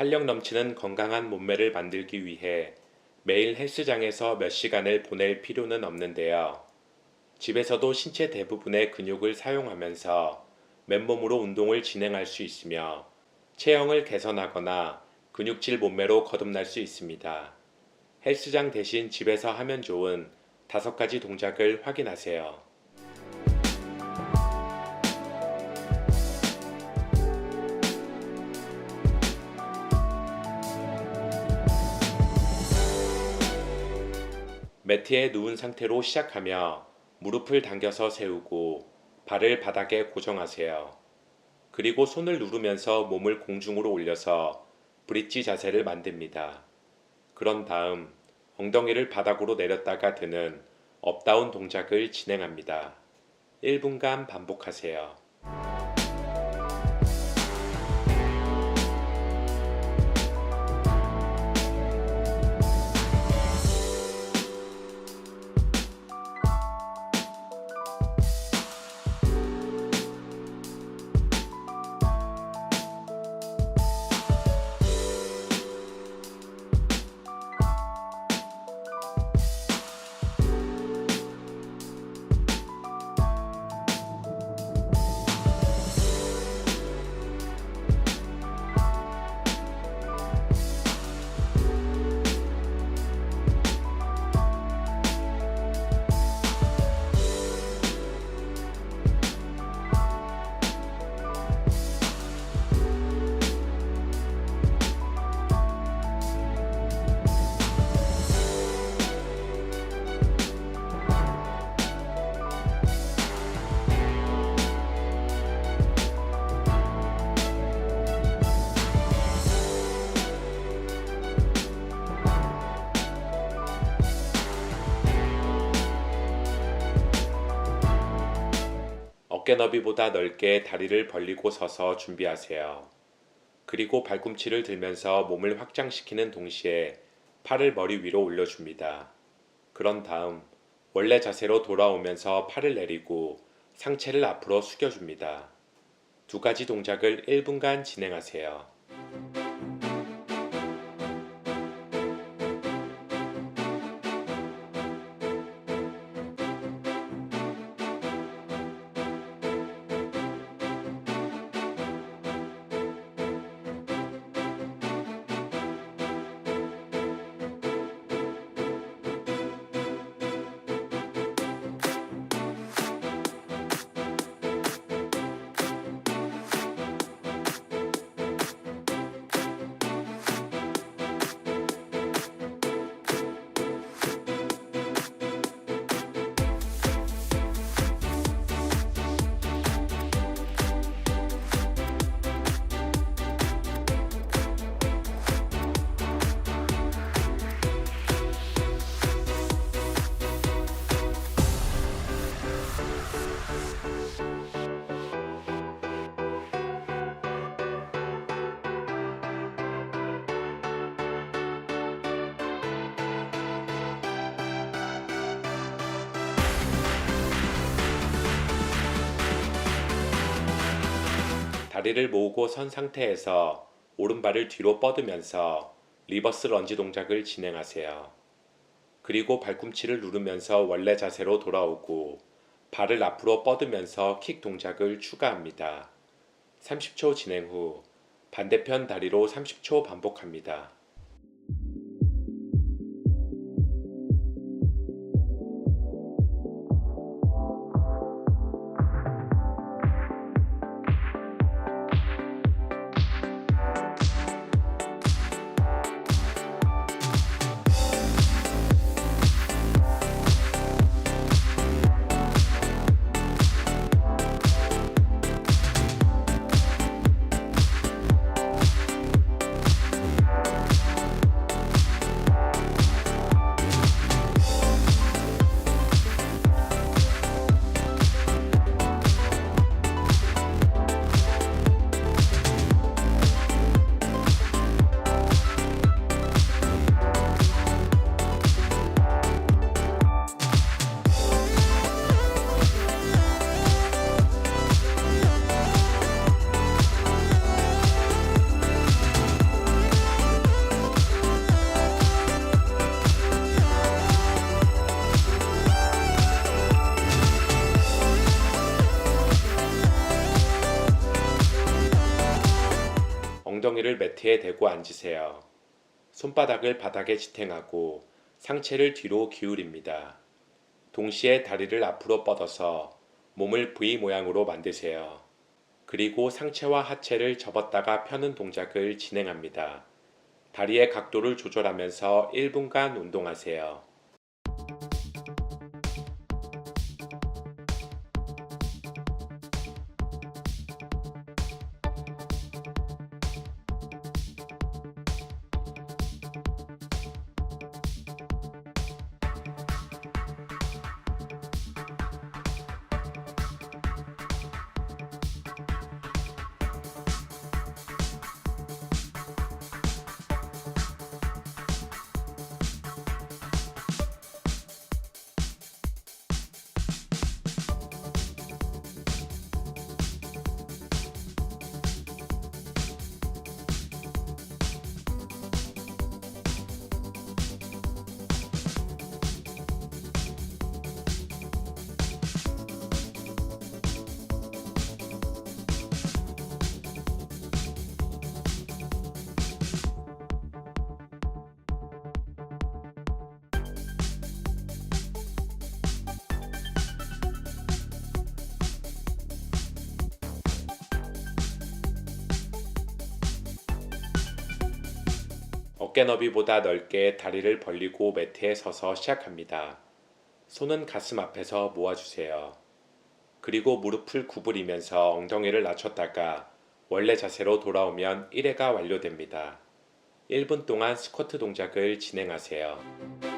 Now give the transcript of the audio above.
탄력 넘치는 건강한 몸매를 만들기 위해 매일 헬스장에서 몇 시간을 보낼 필요는 없는데요. 집에서도 신체 대부분의 근육을 사용하면서 맨몸으로 운동을 진행할 수 있으며 체형을 개선하거나 근육질 몸매로 거듭날 수 있습니다. 헬스장 대신 집에서 하면 좋은 다섯 가지 동작을 확인하세요. 매트에 누운 상태로 시작하며 무릎을 당겨서 세우고 발을 바닥에 고정하세요. 그리고 손을 누르면서 몸을 공중으로 올려서 브릿지 자세를 만듭니다. 그런 다음 엉덩이를 바닥으로 내렸다가 드는 업다운 동작을 진행합니다. 1분간 반복하세요. 어깨 너비보다 넓게 다리를 벌리고 서서 준비하세요. 그리고 발꿈치를 들면서 몸을 확장시키는 동시에 팔을 머리 위로 올려줍니다. 그런 다음 원래 자세로 돌아오면서 팔을 내리고 상체를 앞으로 숙여줍니다. 두 가지 동작을 1분간 진행하세요. 다리를 모으고 선 상태에서 오른발을 뒤로 뻗으면서 리버스 런지 동작을 진행하세요. 그리고 발꿈치를 누르면서 원래 자세로 돌아오고 발을 앞으로 뻗으면서 킥 동작을 추가합니다. 30초 진행 후 반대편 다리로 30초 반복합니다. 엉덩이를 매트에 대고 앉으세요. 손바닥을 바닥에 지탱하고 상체를 뒤로 기울입니다. 동시에 다리를 앞으로 뻗어서 몸을 V 모양으로 만드세요. 그리고 상체와 하체를 접었다가 펴는 동작을 진행합니다. 다리의 각도를 조절하면서 1분간 운동하세요. 어깨 너비보다 넓게 다리를 벌리고 매트에 서서 시작합니다. 손은 가슴 앞에서 모아주세요. 그리고 무릎을 구부리면서 엉덩이를 낮췄다가 원래 자세로 돌아오면 1회가 완료됩니다. 1분 동안 스쿼트 동작을 진행하세요.